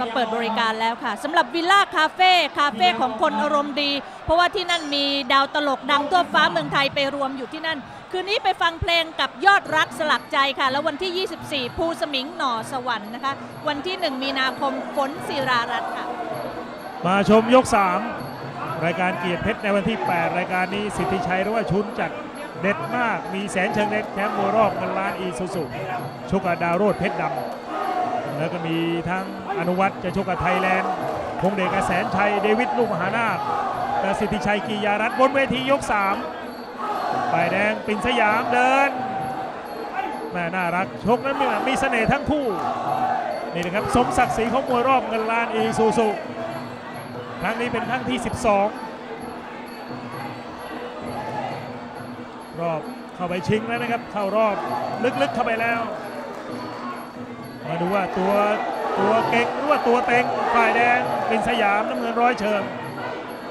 ก็เปิดบริการแล้วค่ะสำหรับวิลล่าคาเฟ่คาเฟ่ของคนอารมณ์ดี เพราะว่าที่นั่นมีดาวตลกดังทั่วฟ้าเมืองไทยไปรวมอยู่ที่นั่น คืนนี้ไปฟังเพลงกับยอดรักสลักใจค่ะ แล้ววันที่ 24 ภูสมิงหน่อสวรรค์นะคะ วันที่ 1 มีนาคมฝนศิรารัตน์ค่ะ มาชมยก 3 รายการเกียรติเพชรในวันที่ 8 รายการนี้สิทธิชัยหรือว่าชุนจัดเด็ดมากมีแสนเชิงเล็กแชมป์มวรอบเงินล้านอีซูซุชกกับดาวโรดเพชรดำ แล้วก็มีทั้งอนุวัตจะชกกับไทยแลนด์พงเดชกับแสนชัย เดวิดลูกมหานาคกับสิทธิชัยกียารัตน์บนเวทียก3ฝ่ายแดงปิ่นสยามเดินแม่น่ารักชกนั้นมีมีเสน่ห์ทั้งคู่ นี่นะครับ สมศักดิ์ศรีของมวยรอบเงินล้านอีซูซุครั้งนี้เป็นครั้งที่ 12 รอบเข้าไปชิงแล้วนะครับ เข้ารอบลึกๆเข้าไปแล้ว มาดูว่าตัวตัวเก่งหรือว่าตัวเต็งฝ่ายแดงเป็นสยามน้ำเงินร้อยเชิง